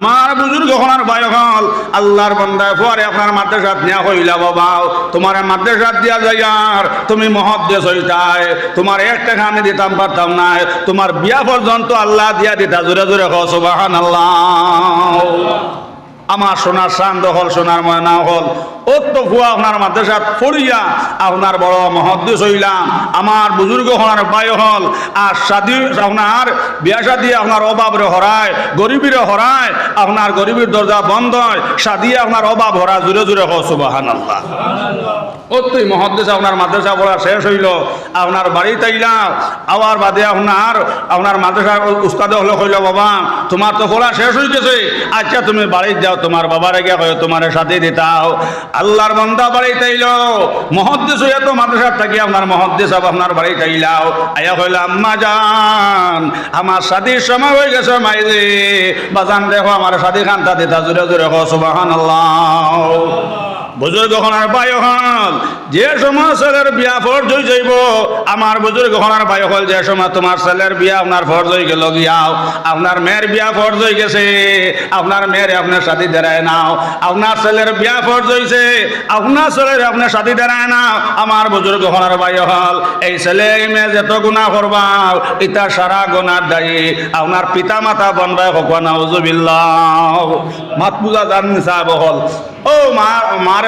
আমার বুজুর্গ আর ভাই হল, আল্লাহর বন্দায় পরে আপনার মাদ্রাসাত নিয়া হইলা বাবাও তোমার মাদ্রাসাত দিয়া যাইয়ার তুমি মহদ্দেশ হইতাই। তোমার এক টাকা আমি দিতাম, পারতাম না তোমার বিয়া পর্যন্ত আল্লাহ দিয়া দিতা, জোরে জোরে হসবাহান সুবাহান আল্লাহ আমার সোনার শান্ত হল, সোনার ময়না হল। তো ফুয়া আপনার মাদ্রাসাত পড়িয়া আপনার বড় মহদ্দেশ হইলাম। আমার বুজুর্গ হলার বায়ু হল, আর সাদি বিয়া শাদি আপনার অভাব হরায়, গরিবের হরায়, আপনার গরিবের দরজা বন্ধ হয়, সাদি আপনার অভাব হরা জুড়ে জুড়ে হ সুবাহান আল্লাহ ও তুই মহাদ্দেশ আপনার মাদ্রাসা পড়া শেষ হইল, আপনার বাড়ি তাইলাম আবার বাদে আপনার আপনার মাদ্রাসার উস্তাদে হলো কইল, বাবা, তোমার তো পড়া শেষ হয়ে গেছে আচ্ছা তুমি বাড়ি যাও, তোমার বাবার আগে কয় তোমার সাথে দিতাও আল্লাহর বান্দা বাড়ি তাইল মহদ্দেশ হইয়া তো মাদ্রাসার থাকি আপনার মহদ্দেশ আপনার বাড়ি তাইলাও আয়া হইল, আম্মা যান আমার সাদির সময় হয়ে গেছে মাইজে বাজান দেখো, আমার খান তাতে দিতা জুড়ে জুড়ে হো সুবাহান আল্লাহ বুজুর্গ হনার বায়ু হল যে সময় ছেলের বিয়া ফর্জ হয়ে যাইব, আমার বুজুর্গ হনার বায়ু হল, যে সময় তোমার ছেলের বিয়া আপনার ফর্জ হয়ে গেল গিয়াও আপনার মেয়ের বিয়া ফর্জ হয়ে গেছে, আপনার মেয়ের আপনার সাথী দাঁড়ায় নাও, আপনার ছেলের বিয়া ফর্জ হয়েছে আপনার ছেলের আপনার সাথী দাঁড়ায় নাও, আমার বুজুর্গ হনার বায়ু হল, এই ছেলে মেয়ে যত গুণা করবাও ইতা সারা গুণার দায়ী, আপনার পিতা মাতা বনবাই হকুয়া নাউজুবিল্লাহ। মাত পূজা জান নিসাব হল। ও মা, মারে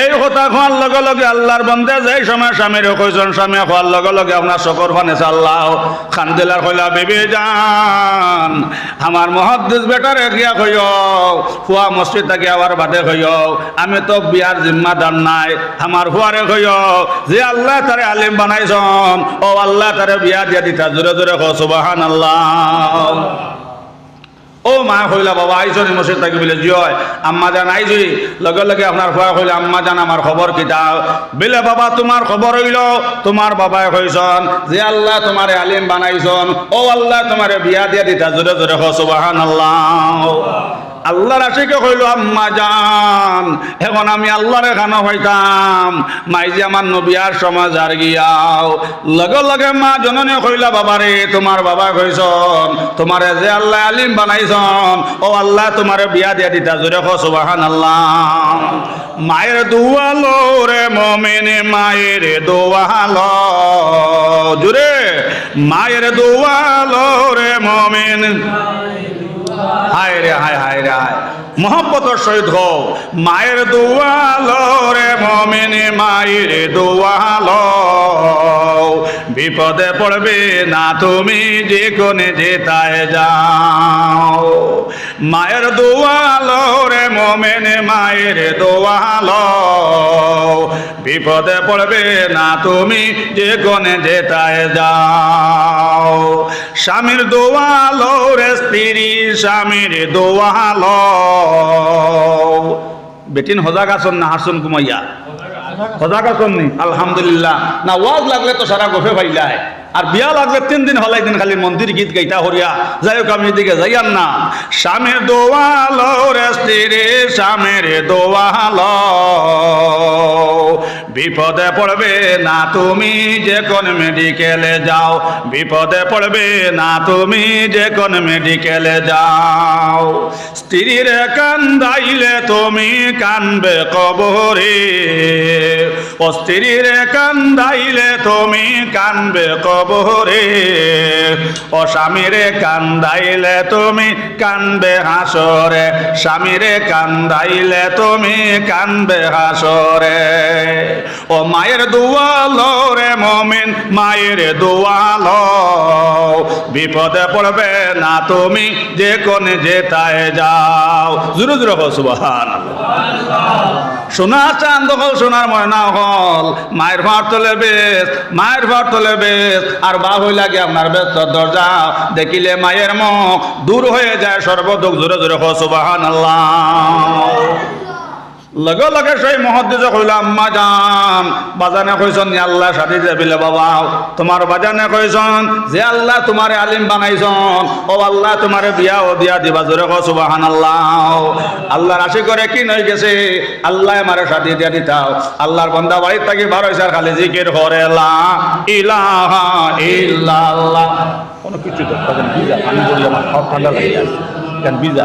এই কথা খোয়ার লগে লগে আল্লাহর বন্দে যে সময় স্বামীর কইজন স্বামী খোয়ার লগে লগে আপনার চকর ফানে চাল্লাহ খান্দিলার কইলা, বেবি যান আমার মহাদ্দেশ বেটারে গিয়া কইও, ফুয়া মসজিদ থাকি আবার বাদে কইও। আমি তো বিয়ার জিম্মাদার নাই, আমার ফুয়ারে কইও, যে আল্লাহ তারে আলিম বানাইছন, ও আল্লাহ তারে বিয়া দিয়া দিতা। জোরে জোরে কো সুবাহান আল্লাহ ও মা হইলা বাবা আইসনি মসজিদ থাকি? বলে জয় আম্মা জান আইজি লগে লগে আপনার ফুয়া হইলে আম্মা জান, আমার খবর কিতা বেলে, বাবা, তোমার খবর হইল, তোমার বাবাই হইছন যে আল্লাহ তোমারে আলিম বানাইছন। ও আল্লাহ তোমারে বিয়া দিয়া দিতা, জোরে জোরে হসবাহান আল্লাহ আল্লাহর আশিকে কইল, আম্মা জান, এখন আমি আল্লাহরে খানা হইতাম। মাই যে আমার নবিয়ার সমাজ আর গিয়াও। লগে লগে মা জননী কইলা, বাবারে, তোমার বাবা কইছন তোমারে যে আল্লাহ আলিম বানাইছন ও আল্লাহ তোমারে বিয়া দিয়া দিতা, জোরে সুবাহান আল্লাহ মায়ের দুয়ালো রে মমিনে, মায়ের দোয়ালো, জুরে, মায়ের দোয়ালো রে মমিন। হায় রে, হায় হায় রে, হায়। মোহব্বতর সহিত হও মায়ের দোয়ালো রে, মমিনে মায়ের দোয়ালো। বিপদে পড়বে না তুমি যে কোনে যেতায় যাও। মায়ের দোয়ালো রে মমেনে, মায়ের দোয়ালো। বিপদে পড়বে না তুমি যে কোনে যেতায় যাও। স্বামীর দোয়ালো রে স্ত্রী, স্বামীর দোয়ালো। বেটিন হজা গাছন না হাসন কুমাইয়া? হজা গাছন নি? আলহামদুলিল্লাহ। না ওয়াজ লাগলে তো সারা গোফে ফাইলায় আর বিয়া লাগলে তিন দিন হলাই একদিন খালি মন্দির গীত গাইতা হরিয়া। যাই হোক, আমি এদিকে যাইয়ান না। স্বামীর দোয়ালো রে স্ত্রী স্বামীর দোয়ালো। বিপদে পড়বে না তুমি যে কোন মেডিকেলে যাও। বিপদে পড়বে না তুমি যে কোন মেডিকেলে যাও। স্ত্রীর কান্দাইলে তুমি কানবে কবরে। ও স্ত্রীর কান্দাইলে তুমি কানবে কবরে। ও স্বামীরে কান্দাইলে তুমি কানবে হাসরে। স্বামীরে কান্দাইলে তুমি কানবে হাসরে। ও মায়ের দোয়ালো রে মমিন, মায়ের দোয়ালো। বিপদে পড়বে না তুমি, যে কোন যেতায় যাও। জুরু জুরু সুবহান সোনা চাঁদ হল, সোনার ময়না হল। মায়ের ভার তোলে বেশ, মায়ের ভার তোলে বেশ। আর বা হই লাগে আপনার ব্যস্ত দরজা। দেখিলে মায়ের মুখ দূর হয়ে যায় সর্বদুখ। জোরে জোরে হো আল্লাহ লগে লগে সেই মহদ্দেশ কইল, আম্মা যান বাজানে কইছন আল্লাহ সাথে যাবিলে বাবা, তোমার বাজানে কইছন যে আল্লাহ তোমারে আলিম বানাইছন। ও আল্লাহ তোমারে বিয়া ও দিয়া দিবা, জোরে কো সুবহানাল্লাহ। আল্লাহ রাশি করে কি গেছে? আল্লাহ আমারে সাথে দিয়া দিতাও। আল্লাহর বান্দা বাড়ির থাকি বার হইছে খালি জিকির করে, লা ইলাহা ইল্লাল্লাহ। কোনো কিছু তখন বিজা কেন বিজা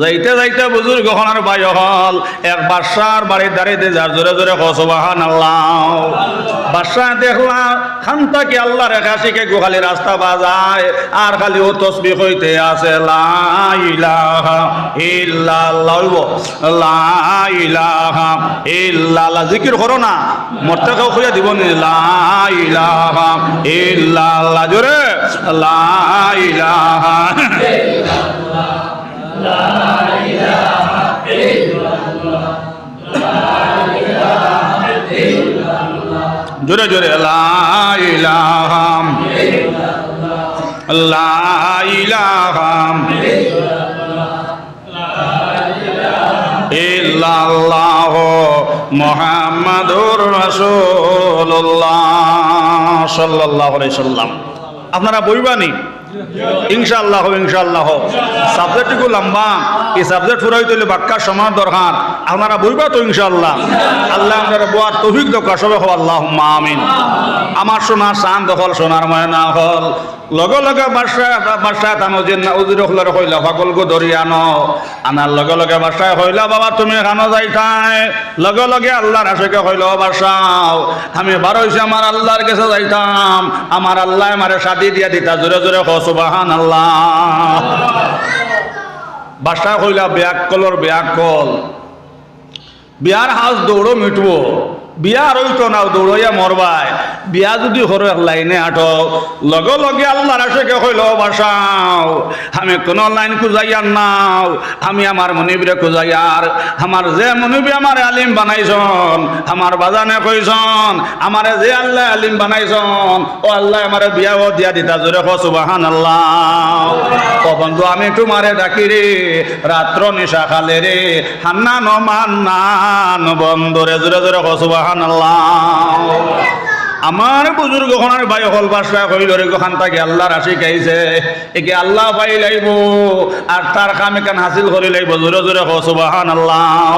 যাইতে যাইতে বুজুর্গ হনার বাই হল। এক বাদশার বাড়ির দাঁড়িয়ে যার জোরে জোরে কসবাহান আল্লাহ বাদশাহ দেখলা খান্তা কি আল্লাহ রেখা শিখে গোখালি রাস্তা বাজায়, আর খালি ও তসবি হইতে আছে, লা ইলাহা ইল্লাল্লাহ। হইব, লা ইলাহা ইল্লাল্লাহ। জিকির করো না, মরতে কেউ খুঁজে দিব নি, লা ইলাহা ইল্লাল্লাহ। জোরে, লা জোরে জোরে লাইলাহাম লাইলাহাম ইল্লাল্লাহ মুহাম্মাদুর রাসূলুল্লাহ সাল্লাল্লাহু আলাইহি সাল্লাম। আপনারা বইবানি ইনশাআল্লাহ ইনশাআল্লাহ। সাবজেক্টটুকু লম্বা। এই সাবজেক্ট ফুরাই তৈরি বাক্কা সমান দরকার। আপনারা বইবা তো ইনশাল্লাহ আল্লাহ আপনারা বোয়ার তৌফিক দরকার সবে হো আল্লাহ আমিন। আমার সোনার চান দখল, সোনার ময়না হল। লগে লগে বাসায় বাসায় তানো যে উজির হলার কইলা সকল গো ধরি আনো। আনার লগে লগে বাসায় হইলা বাবা, তুমি খানো যাইতাই লগে লগে আল্লাহর আশেকে হইল বাসাও আমি বার হইছি আমার আল্লাহর কাছে যাইতাম আমার আল্লাহ আমারে শাদি দিয়া দিতা জোরে জোরে হ সুবাহান আল্লাহ বাসায় হইলা ব্যাগ কলর ব্যাগ কল। বিয়ার হাউস দৌড়ো মিটবো। বিয়া রইতো না দৌড়াইয়া মরবাই। বিয়া যদি হরো লাইনে আটক লগে লগে আল্লাহর আশেকে হইল বাসাও, আমি কোন লাইন খুঁজাইয়ার নাও, আমি আমার মনিবরে খুঁজাইয়ার, আমার যে মনিবি আমার আলিম বানাইছন, আমার বাজানে কইছন, আমারে যে আল্লাহ আলিম বানাইছন, ও আল্লাহ আমারে বিয়াও দিয়া দিতা জোরে সুবাহান আল্লাহ ও বন্ধু, আমি তোমারে ডাকি রে, রাত্র নিশা খালে রে, হান্নান মান্নান, বন্ধুরে জোরে জোরে সুবাহান আমার বুজুর্গ খনার ভাই হল বাসা হইল রে গোখান তাকে আল্লাহ রাশি খাইছে? একে আল্লাহ পাই লাইব, আর তার কাম এখান হাসিল করি লাইব, জোরে জোরে হসুবাহান আল্লাহ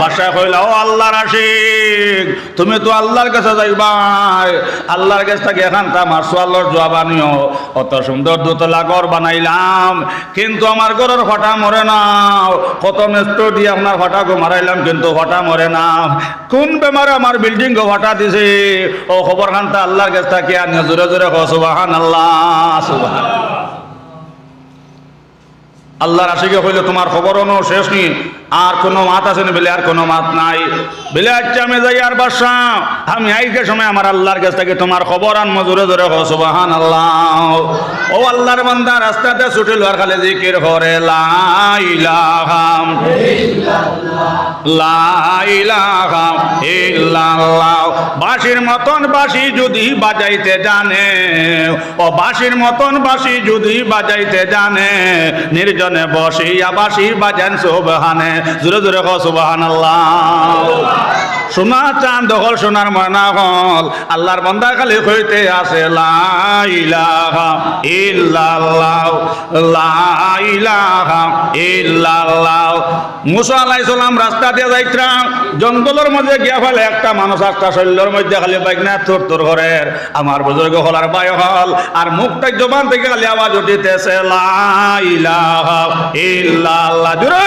বাসা কইলা, ও আল্লাহ রাশিক তুমি তো আল্লাহর কাছে যাইবাই আল্লাহর কাছ থেকে এখান তা আমার সোয়াল্লর জোয়া বানিও অত সুন্দর দোতলা ঘর বানাইলাম, কিন্তু আমার ঘরের ফটা মরে না। কত মেস্ট দিয়ে আপনার ফটাকে মারাইলাম কিন্তু ফটা মরে না। কোন বেমারে আমার বিল্ডিং গো ফটা দিছে? ও খবর খানটা আল্লাহর কাছে থেকে আর জোরে জোরে সুবাহান আল্লাহ সুবাহান আল্লাহর আশিকে হইলে তোমার খবরও শেষ নি আর কোনো মাত আছে না? বেলে আর কোনো মাত নাই। বেলে আচ্ছা আমি যাই আর বাসা আমি আইকে সময় আমার আল্লাহর কাছ থেকে তোমার খবর আন মজুরে ধরে হো সুবাহান আল্লাহ ও আল্লাহর বান্দা, রাস্তাতে ছুটিল আর খালি জিকির করে লাইলাহাম লাইলাহাম ইল্লাল্লাহ। বাঁশির মতন বাঁশি যদি বাজাইতে জানে, ও বাঁশির মতন বাঁশি যদি বাজাইতে জানে, নির্জনে বসিয়া বাঁশি বাজেন, সুবহানে। জোরে জোরে কো সুবহান সোনা চাঁদ দখল সোনার ময়না হল। আল্লাহর বন্দা খালি হইতে আছে লাইলাহা রাস্তা দিয়ে যাইতাম জঙ্গলের মধ্যে গিয়া ফেলে একটা মানুষ একটা শৈল্যর মধ্যে খালি বাইকনা তোর তোর ঘরের আমার বুজুর্গ হল আর বায় হল, আর মুখটা জবান থেকে খালি আওয়াজ উঠিতেছে লাইলাহা ইল্লাল্লাহ। জুরে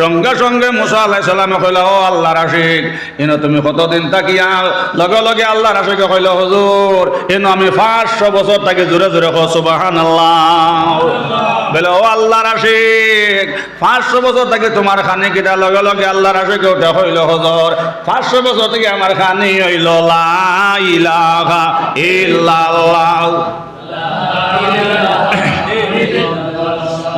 সঙ্গে সঙ্গে মুসা আল্লাহ সালামে কইল, ও আল্লাহর আশিক এন তুমি কতদিন থাকিয়া লগে লগে আল্লাহর আশিকে কইল, হুজুর এন আমি পাঁচশো বছর থাকি জোরে জোরে কো সুবাহান আল্লাহ বলে, ও আল্লাহর আশিক পাঁচশো বছর থেকে তোমার খানি কিটা লগে লগে আল্লাহর আশিকে ওটা হইল হুজুর, পাঁচশো বছর থেকে আমার খানি হইল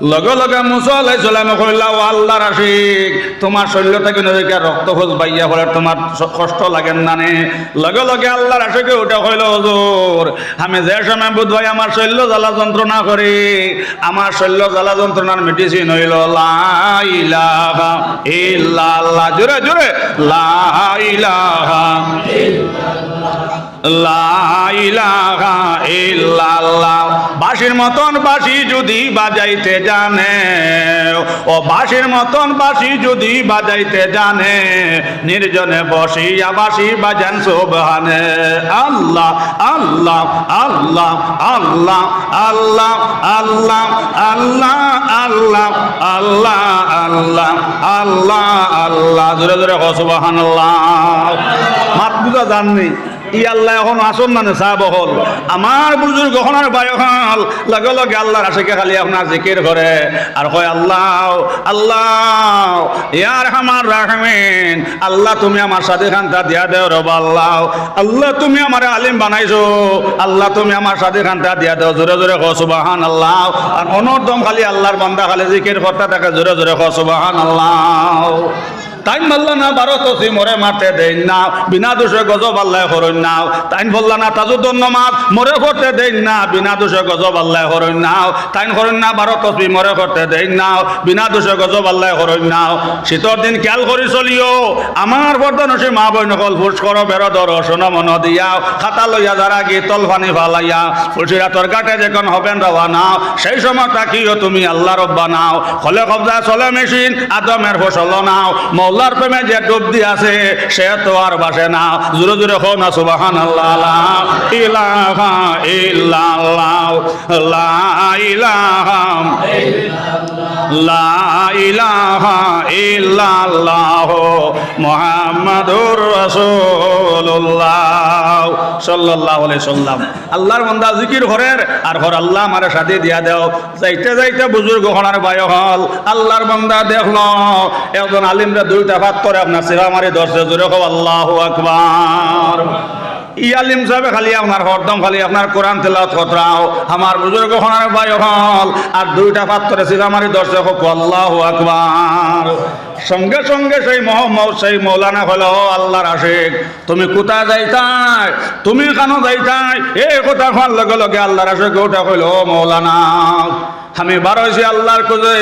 লগে লগে মুসা আলাই সালামে কইলা, ও আল্লাহর আশিক, তোমার শরীর থেকে নদীকে রক্ত খোঁজ বাইয়া হলে কষ্ট লাগে না লগে লগে আল্লাহর আশিকে ওটা কইল, হুজুর, আমি যে সময় বুধ ভাই আমার শৈল্য জ্বালা যন্ত্রণা করি, আমার শৈল্য জ্বালা যন্ত্রণার মেডিসিন হইল, লা ইলাহা ইল্লাল্লাহ। জোরে জোরে, লা ইলাহা লা ইলাহা ইল্লাল্লাহ। বাঁশির মতন বাঁশি যদি বাজাইতে জানে ও বাঁশির মতন বাঁশি যদি বাজাইতে জানে নির্জনে বসিয়া বাঁশি বাজান সোবহানে আল্লাহ আল্লাহ আল্লাহ আল্লাহ আল্লাহ আল্লাহ আল্লাহ আল্লাহ আল্লাহ আল্লাহ আল্লাহ আল্লাহ জোরে জোরে হসবাহান মাত বুঝা জাননি ই আল্লাহ এখন মানে লগে লগে আল্লাহর খালি কয়, আল্লাহ তুমি আমার সাথে দিয়া দেও রব আল্লাহ। আল্লাহ তুমি আমার আলিম বানাইছো। আল্লাহ তুমি আমার সাথে দিয়া দেও জোরে জোরে কো, সুবাহান আল্লাহ। আর অনর্দম খালি আল্লাহর বান্দা খালি জিকির করতে থাকে। জোরে জোরে কো, সুবাহান আল্লাহ। তাইন বললা না, বারো তসি মরে মারতে দেন না, বিনা দোষে গজব আল্লাহ হরণ নাও তাইন বললা না, তাজুদ্দন নমাজ মরে করতে দেন না, বিনা দোষে গজব আল্লাহ হরণ নাও তাইন হরণ না, বারো তসবি মরে করতে দেন নাও বিনা দোষে গজব আল্লাহ হরণ নাও শীতর দিন খেয়াল করি চলিও, আমার বর্ধনসী মা বই নকল ফুস করো বেরো দর সোনা মন দিয়াও খাতা লইয়া যারা গিয়ে তল ফানি ফালাইয়া ফুলসিরা তোর কাটে যখন হবেন রওয়া নাও সেই সময় তাকিও তুমি আল্লাহ রব্বা নাও খলে কবজা চলে মেশিন, আদমের ফসল নাও। মৌলার প্রেমে যে ডুব দিয়ে আছে, সে তো আর বাসে না। জোরে জোরে হো না সুবাহান আল্লাহ ইলাহা ইল্লাল্লাহ। লা ইলাহা আল্লাহর বান্দা জিকির করের আর ঘর আল্লাহ আমারে সাথে দিয়া দাও। যাইতে যাইতে বুজুর্গ হনার বায় হল। আল্লাহর বান্দা দেখল, একজন আলিমরা দুইটা ভাত করে, আপনার সেবা মারি দশে জোরে হোক আল্লাহু আকবার। ই আলিম সাহেব খালি আপনার হরদম, খালি আপনার কোরআন তেলাওয়াত কতরাও। আমার বুজুর্গ হনার ভাই হল আর দুইটা পাত্রে সিজামারি দর্শক হোক আল্লাহু আকবার। সঙ্গে সঙ্গে সেই মোহাম্মদ, সেই মৌলানা হলো আল্লাহর আশেক, তুমি কোথা যাইতাই? তুমি কেন যাইতাই? এই কথা খান লগে লগে আল্লাহর আশেক ওটা কইল, ও মৌলানা আমি বার হয়েছি আল্লাহর খুঁজে।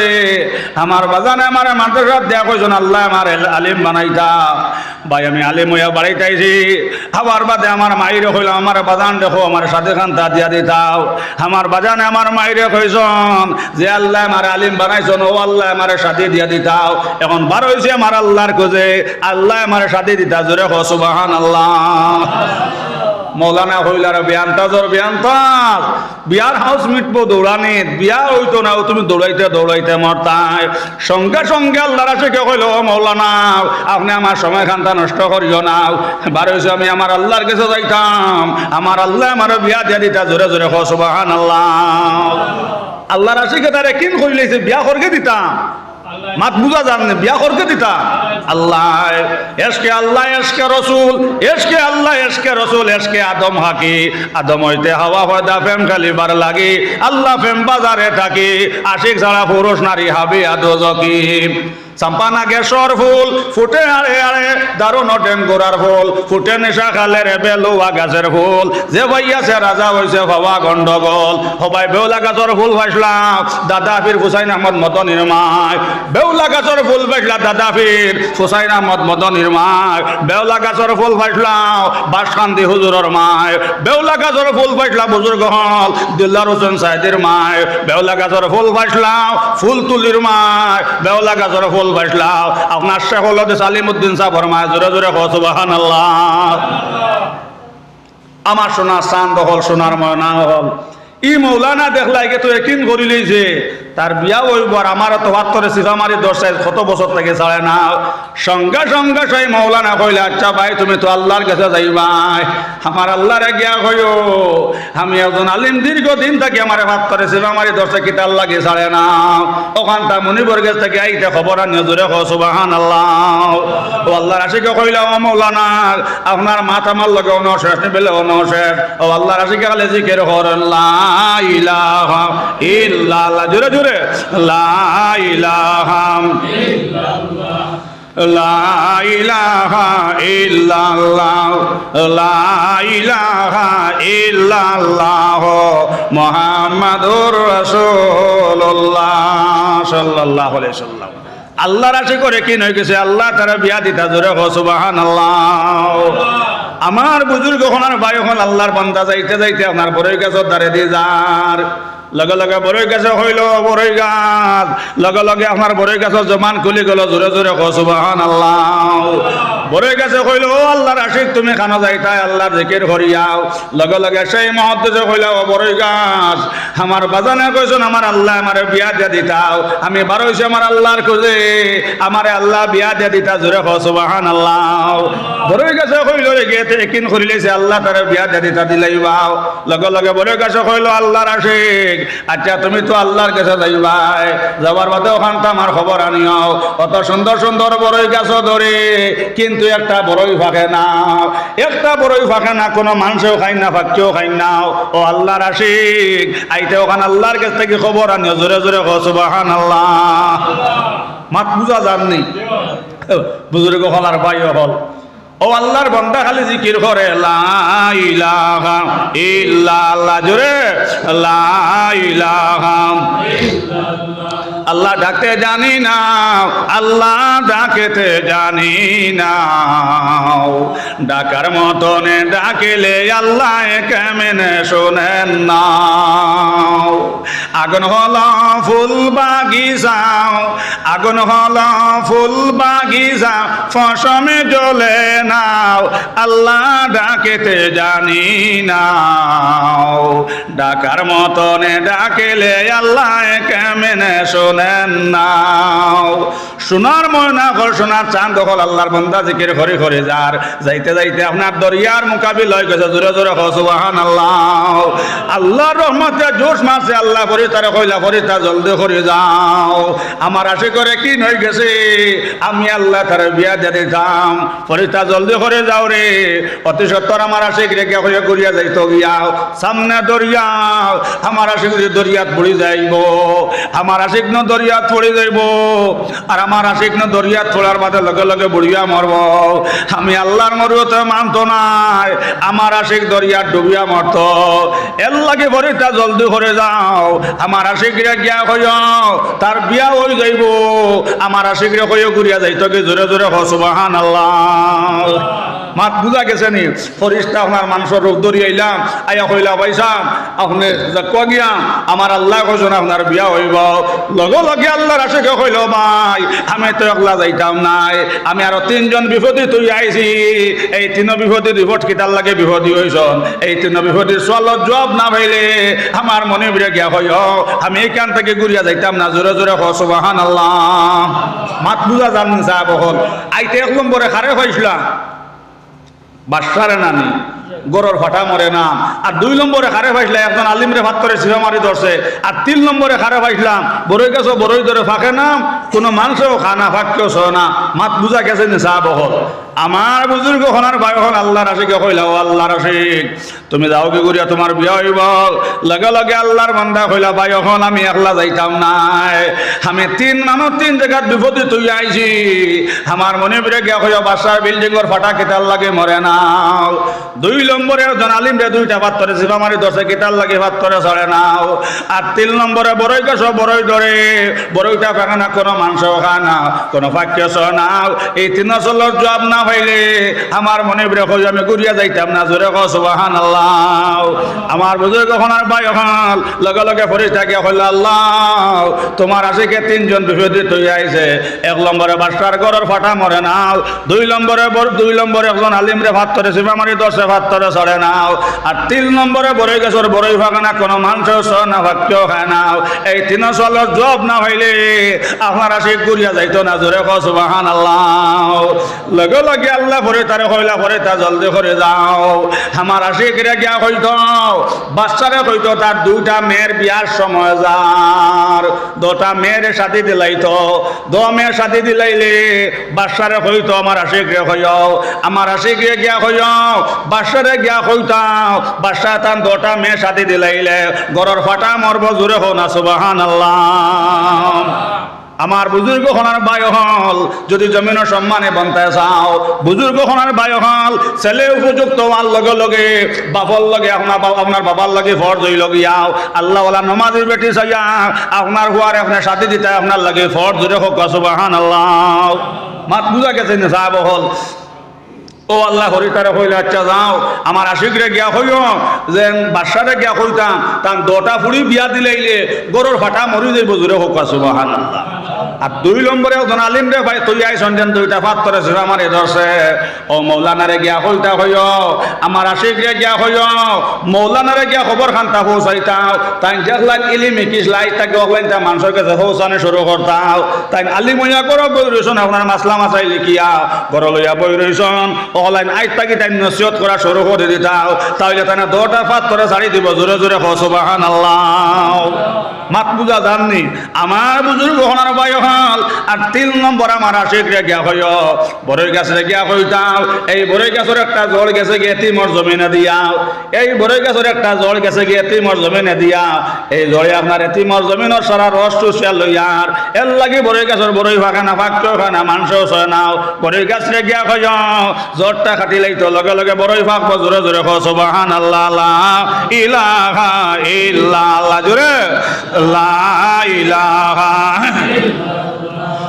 আমার বাজানে আমার মাদ্রাসাত দেয়া কইজন আল্লাহ আমার আলিম বানাইতা। ভাই, আমি আলিম হইয়া বাড়াইতাইছি। আবার বাদে আমার মাইরে হইল আমার বাজান দেখো, আমার সাথে খান তা দিয়া দিতাও। আমার বাজানে আমার মাইরে কইজন যে আল্লাহ আমার আলিম বানাইছন ও আল্লাহ আমার সাথে দিয়া দিতাও। এখন বার হয়েছে আমার আল্লাহর খুঁজে, আল্লাহ আমার সাথে দিতা, জোরে হো সুবাহান আল্লাহ মৌলানা হইলার বিয়ান্তাজর বিয়ান্তাজ বিয়ার হাউস মিটবো দৌড়ানিত বিয়া হইতো না তুমি দৌড়াইতে দৌড়াইতে মরতাই। সঙ্গে সঙ্গে আল্লাহর আশেকে কইল মৌলানা, আপনি আমার সময় খানটা নষ্ট করিও না। বার হয়েছে আমি আমার আল্লাহর কাছে যাইতাম। আমার আল্লাহ আমার বিয়া দিয়া দিতা, জোরে জোরে হসবাহান আল্লাহ আল্লাহর আশেকে তারে কিন কইলেছে, বিয়া করকে দিতাম। মাত বুঝা বিয়া করকে দিতা। আল্লাহ, এসকে আল্লাহ, এসকে রসুল, এসকে আল্লাহ, এসকে রসুল, এসকে আদম হাকি। আদম হইতে হাওয়া হয়দা ফেম খালি বার লাগি। আল্লাহ ফেম বাজারে থাকি। আশিক ছাড়া পুরুষ, নারী হাবি আদো জকি। চাম্পানা গেসর ফুল, ফুটে আড়ে আড়ে দারুণ ওঠেন গোড়ার ফুল, ফুটে নেশা খালে রে বেলুয়া গাছের ফুল। যে ভাইয়াছে রাজা হইছে হওয়া গন্ডগোল হবাই বেউলা গাছর ফুল ভাসলাম দাদা ফির হুসাইন আহমদ মত নির্মায়। বেউলা গাছর ফুল ভাসলা, দাদা ফির হুসাইন আহমদ মত নির্মায়। বেউলা গাছর ফুল ভাসলাম বাসকান্দি হুজুরর মায়। বেউলা গাছর ফুল ভাসলা, বুজুর্গ হল, দিল্লার হোসেন সাহেদের মায়। বেউলা গাছর ফুল ভাসলাম ফুল তুলির মায়। বেউলা গাছর ফুল হল বাসলাম আপনার শেখ সালিমুদ্দিন সাহ ফরমায়, জোরে জোরে হসবাহান আমার সোনার চান্দ হল সোনার ময়না হল ই মৌলানা দেখলাই কে তো একিন করিলেই যে তার বিয়া হইব আর আমার তো হাত করে সিফামারি দশায় কত বছর থেকে ছাড়ে না। সঙ্গে সঙ্গে সেই মৌলানা কইলে আচ্ছা ভাই, তুমি তো আল্লাহর কাছে যাইবাই আমার আল্লাহরে গিয়া কইও, আমি একজন আলিম দীর্ঘদিন থাকি আমার হাত করে সিফামারি দশে কিতা আল্লাহ গে ছাড়ে না। ওখান তা মনিবর গেছ থেকে আইতে খবর আনিয়ে জোরে কো সুবাহান আল্লাহ ও আল্লাহর আশিকে কইলে, ও মৌলানা, আপনার মাথা মার লগে অনশেষ নিবেলে অনশেষ ও আল্লাহর আশিকে খালে জিকের করেন, লা ইলাহা ইল্লাল্লাহ। জোরে। জোরে লা ইলাহা লা ইলাহা ইল্লাল্লাহ, লা ইলাহা ইল্লাল্লাহ মুহাম্মাদুর রাসূলুল্লাহ সাল্লাল্লাহু আলাইহি সাল্লাম। আল্লাহর আশি করে কি নয় গেছে? আল্লাহ তারা বিয়া দিতা জোরে হো সুবহানাল্লাহ। আমার বুজুর্গ হনার ভাই হল আল্লাহর বান্দা যাইতে যাইতে আপনার বড়ই গাছর দ্বারে দিয়ে যার। লগে লগে বড়ই গাছে হইল বড়ই গাছ লগে লগে আপনার বড়ই গাছর জমান খুলি গেল জোরে জোরে কসুবাহান আল্লাহ বড়ই গাছে হইল ও আল্লাহর আশিক তুমি খানো যাইতাই আল্লাহর জিকির করিয়াও লগে লগে সেই মহদ্দেশে হইল ও বড়ই গাছ আমার বাজানে কইছেন আমার আল্লাহ আমার বিয়া দিয়া দিতাও। আমি বারোইছি আমার আল্লাহর খুঁজে আমারে আল্লাহ বিয়া দিয়া দিতা জোরে কসুবাহান আল্লাহ বড়ই গাছে হইল রে গেতে একিন করিলেছে আল্লাহ তারা বিয়া দিয়া দিতা দিলাই বাও। লগে লগে বড়ই গাছে হইল আল্লাহর আশিক আচ্ছা তুমি তো আল্লাহর কাছে যাইবাই যাবার বাদে ওখান তো আমার খবর আনিও। অত সুন্দর সুন্দর বড়ই গাছ ধরে, কিন্তু একটা বড়ই ফাঁকে না। একটা বড়ই ফাঁকে না, কোনো মানুষেও খাই না ফাঁকেও খাই না। ও আল্লাহর আশিক, আইতে ওখান আল্লাহর কাছ থেকে খবর আনিও। জোরে জোরে হসুবাহান আল্লাহ মাত বুঝা যাননি। বুজুর্গ হল আর ভাই হল। ও আল্লাহর বন্দা খালি জিকির করে লাইলাহা ইল্লাল্লাহ জোরে লা ইলাহা আল্লাহ ডাকতে জানি না, আল্লাহ ডাকেতে জানি না। ডাকার মতনে ডাকিলে আল্লাহ কেমনে শোনেন না। আগুন হল ফুল বাগিচাও আগুন হল ফুল বাগিচা, ফসমে জ্বলে নাও আল্লাহ ডাকেতে জানি নাও ডাকার মতনে ডাকেলে আল্লাহ কেমনে শোনেন নাও। সোনার ময়না ঘর, সোনার চাঁদ দখল আল্লাহর বন্দা জিকির ঘরে ঘরে যার। যাইতে যাইতে আপনার দরিয়ার মোকাবিল হয়ে গেছে জোরে জোরে হসুবাহান আল্লাহ আল্লাহর রহমতে জোশ মারছে, আল্লাহ করি তারে কইলা করি তা জলদি করে যাও। আমার আশে করে কি নই গেছে? আমি আল্লাহ তারে বিয়া দিয়ে দিতাম। ফরিতা জলদি করে যাও রে। অতি সত্তর আমার আশিক রেখে হয়ে করিয়া যাইতো গিয়াও সামনে দরিয়াও আমার আশিক যদি দরিয়াত পড়ি যাইব, আমার আশিক ন দরিয়াত পড়ি যাইব আর আমার আশিক ন দরিয়াত পড়ার বাদে লগে লগে বুড়িয়া মরব। আমি আল্লাহর মরুতে মানতো নাই। আমার আশিক দরিয়াত ডুবিয়া মরত। এর লাগে ফরিতা জলদি করে যাও। আমার আশিক রে গিয়া হইয় তার বিয়া হয়ে যাইব। আমার আশিক রে হইয় ঘুরিয়া যাইতো কি জোরে জোরে হসবাহান আল্লাহ মাত বুঝা গেছে নি? ফরিস্তা আপনার মানুষের রোগ ধরিয়ে আইলাম আইয়া কইলা পাইছাম। আপনি কোয়া গিয়া আমার আল্লাহ কইছেন আপনার বিয়া হইব। লগে লগে আল্লাহর আশেকে কইল ভাই? আমি তো একলা যাইতাম নাই। আমি আরও তিনজন বিপদী তুই আইছি। এই তিন বিপদীর রিপোর্ট কিতার লাগে বিপদী হইছন এই তিন বিপদীর সলত জব না পাইলে আমার মনে বিরে গিয়া হইয় আমি এইখান থেকে ঘুরিয়া যাইতাম না জোরে জোরে হসবাহান আল্লাহ মাত বুঝা জান সাহেব হল আইতে এক নম্বরে খারে হয়েছিলাম বাসারে নানি গরর ফাটা মরে না। আর দুই নম্বরে খারে পাইছিলাম একজন আলিমরে ভাত করে সিভা মারি ধরছে। আর তিন নম্বরে খারে পাইছিলাম বড়ই গেছো বড়ই ধরে ফাঁকে না কোনো মানুষও খানা ফাঁকেও সহ না। মাত বুঝা গেছে নি চা বহল আমার বুজুর্গ হনার ভাই হল আল্লাহর আশিকে কইলা ও আল্লাহর আশিক। তুমি যাও কি করিয়া তোমার বিয়া হইব লগে লগে আল্লাহর বান্দা কইলা, ভাই হল আমি একলা যাইতাম নাই। আমি তিন মানুষ তিন জায়গার বিপদে তুই আইছি। আমার মনে বিরে গিয়া কইয়া বাসার বিল্ডিংর ফাটা কেতার লাগে মরে না। নাও। দুই নম্বরে একজন আলিম রে দুইটা পাত্তরে জিবা মারি দশে কিতার লাগে পাত্তরে ছড়ে নাও। আর তিন নম্বরে বড়ই গাছ, বড়ই ধরে বড়ইটা ফেঁকা না, কোনো মাংস খা না, কোনো বাক্য নাও। এই তিন চলর জবাব না পাইলে আমার মনে বেড়ে কই আমি ঘুরিয়া যাইতাম না। জোরে কো সুবাহান আল্লাহ আমার বুজুর্গ খনার বাই এখন লগে লগে ফরিস্তা গিয়া কইল, আল্লাহ, তোমার আশিকে তিনজন বিপদে তৈ আইছে। এক নম্বরে বাসার ঘরের ফাটা মরে নাও। দুই নম্বরে দুই নম্বরে একজন আলিমরে ভাত করে সিবা মারি দশে ভাত করে সরে নাও। আর তিন নম্বরে বড়ই গেছর, বড়ই ফাঁকা না কোনো মাংস না ভাগ্য খায় নাও এই তিন চলের জব না হইলে আপনার আশিক ঘুরিয়া যাইতো না, জোরে কসুবাহান আল্লাহ লগে লগে আল্লাহ পরে তারে কইলা পরে তা জলদি করে যাও। আমার আশিক রে গিয়া কইত বাচ্চারে কইত, তার দুইটা মেয়ের বিয়ার সময় যার। দুটা মেয়ের সাথে দিলাইতো দো মেয়ের সাথে দিলাইলে বাচ্চারে কইত, আমার আশিক রে কইও আমার আশিক রে গিয়া কইও বাচ্চারে গিয়া কইতাও বাচ্চা তান দুটা মেয়ের সাথে দিলাইলে গরর ফাটা মরব জোরে হো না সুবাহান আল্লাহ আমার বুজুর্গ খনার বায়ু হল, যদি জমিনের সম্মানে বনতে চাও, বুজুর্গ খনার বায়ু হল, ছেলে উপযুক্ত হওয়ার লগে লগে, বাপর লগে, আপনার আপনার বাবার লগে ফর জই লগিয়াও আল্লাহ ওলা নমাজের বেটি চাইয়া, আপনার হুয়ারে আপনার সাথে দিতে, আপনার লাগে ফর জোরে হোক সুবাহান আল্লাহ মাত বুঝা গেছে না, সাহাব হল? ও আল্লাহ হরিতারে হইলে আচ্ছা যাও। আমার আশিকরে গিয়া হইও। যে বাদশারে গিয়া হইতাম তার দটা ফুড়ি বিয়া দিলাইলে গরুর ফাটা মরি যাইব জোরে হোক সুবাহান আল্লাহ আর দুই নম্বরে একজন আলিম রে ভাই, তুই আইসন যেন দুইটা পাত্তরে ছিল আমার এ ধরছে। ও মৌলানারে গিয়া হইতা হইও, আমার আশিকরে গিয়া হইও, মৌলানারে গিয়া খবর খান্তা পৌঁছাইতাও। তাই দেখলাম ইলিমি কিস লাই, তাকে অকলাইন তা মানুষের কাছে পৌঁছানো শুরু করতাও। তাই আলিম হইয়া করো বই রইছন আপনার মাসলা মাসাই লিখিয়া। ঘর লইয়া বই রইছন অকলাইন আইত তাকি তাই নসিহত করা শুরু করে দিতাও। তাহলে তাই দটা পাত্তরে ছাড়ি দিব, জোরে জোরে হসবাহান আল্লাহ মাত বুঝা জাননি? আমার বুজুর্গ হনার বায়ু হল আর তিন নম্বর আমার আশিক রে গিয়া হইয় বড়ই গাছে গিয়া হইতাম এই বড়ই গাছের একটা জল গেছে গিয়ে তিমর জমিনে দিয়াও। এই বড়ই গাছের একটা জল গেছে গিয়ে তিমর জমিনে দিয়া এই জলে আপনার তিমর জমিনের সারা রস চুষিয়া লইয়ার। এর লাগি বড়ই গাছের বড়ই ফাঁকা না ফাঁকটো খানা মাংস ছয় নাও। বড়ই গাছ রে গিয়া হইয় জ্বরটা খাটি লাইতো, লগে লগে বড়ই ফাঁকব জোরে জোরে খসবাহান আল্লাহ ইলাহা ইল্লাল্লাহ, জোরে, লা ইলাহা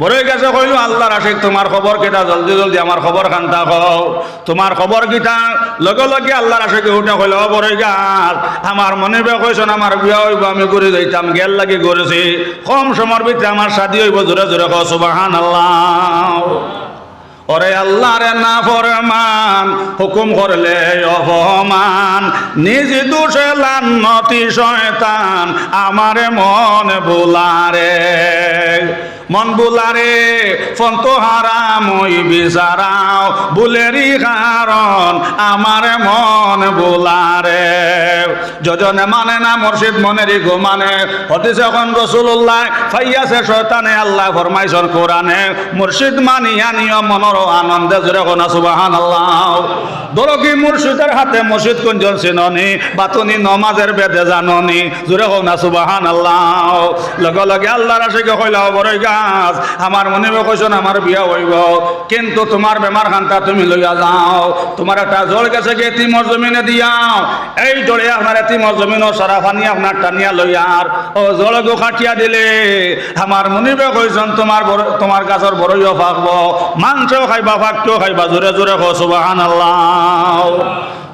বড়ই কাছে কইলো আল্লাহর আশিক তোমার খবর কেটা? জলদি জলদি আমার খবর খান্তা কও। তোমার খবর কিটা? লগে লগে আল্লাহর আশিকে উঠে কইলো ও বড়ই গাছ আমার মনে বে কইছন আমার বিয়া হইব, আমি করে যাইতাম, গেল লাগি করেছি কম সময়ের ভিতরে আমার শাদি হইব, জোরে জোরে কও সুবাহান আল্লাহ ওরে আল্লাহরে না ফরমান, হুকুম করলে অপমান। নিজ দোষে লান্নতি শয়তান, আমারে মন বুলারে মন বুলারে ফন্ত হারাম বিচারাও বুলেরি কারণ, আমারে মন বুলারে। যজনে মানে না, মুর্শিদ মনেরই গো মানে। হতিছে এখন রসুল্লাহ ফাইয়াছে শয়তানে, আল্লাহ ফরমাইছন কোরআনে, মুর্শিদ মানিয়া নিয় মনর আনন্দে জোরে কোনা সুবাহান আল্লাহ দরকি মুর্শিদের হাতে মসজিদ কুঞ্জন চিননি, বাতনি নমাজের বেদে জাননি জোরে কোনা সুবাহান আল্লাহ লগে লগে আল্লাহর আশিকে কইলাও বড়ই গাছ আমার মনে কইছন আমার বিয়া হইব। কিন্তু তোমার বেমার খান্তা তুমি লইয়া যাও। তোমার একটা জল গেছে গিয়ে তিমর জমিনে দিয়াও। এই জলে আপনার তিমর জমিন সারা পানি আপনার টানিয়া লইয়ার ও জল গো কাটিয়া দিলে। আমার মনিবে কইছন তোমার তোমার গাছর বড়ইও ফাঁকব মাংস খাইবা ফাঁকটিও খাইবা। জোরে জোরে হসুবাহান আল্লাহ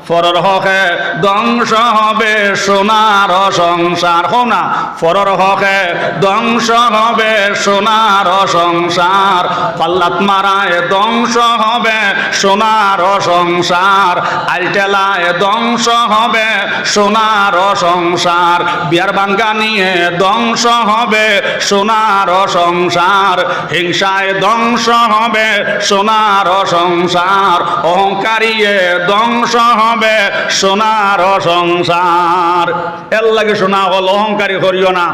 ফরর হকে ধ্বংস হবে সোনার সংসার। হো না, ফরর হকে ধ্বংস হবে সোনার সংসার। পাল্লাত মারায় ধ্বংস হবে সোনার সংসার। আলটেলায় ধ্বংস হবে সোনার সংসার। বিয়ার বাঙ্গা নিয়ে ধ্বংস হবে সোনার সংসার। হিংসায় ধ্বংস হবে সোনার সংসার। অহংকারিয়ে ধ্বংস হবে হবে সোনার সংসার। এর লাগে শোনা হল অহংকারী করিও না।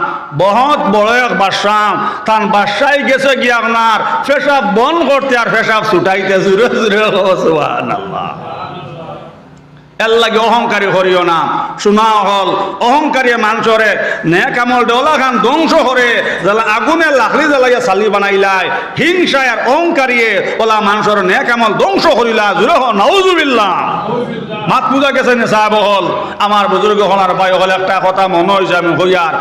বহুত বড় এক বাদশাহ, তান বাদশাই গেছে গিয়ে আপনার পেশাব বন করতে আর পেশাব ছুটাইতে জুড়ে জুড়ে সুবহানাল্লাহ। এর লাগে অহংকারী হরিও না। শোনা হল, অহংকারী মানুষরে। নে কামল ডলা খান ধ্বংস হরে। জ্বালা আগুনে লাখলি জ্বালাইয়া চালি বানাইলাই। হিংসায় আর অহংকারিয়ে ওলা মানুষের নে কামল ধ্বংস হরিলা। জুড়ে নওজুবিল্লা মাত পূজা গেছে নে সাহেব হল। আমার বুজুর্গ হলার ভাই হল, একটা কথা মনে হয়েছে আমি হইয়ার।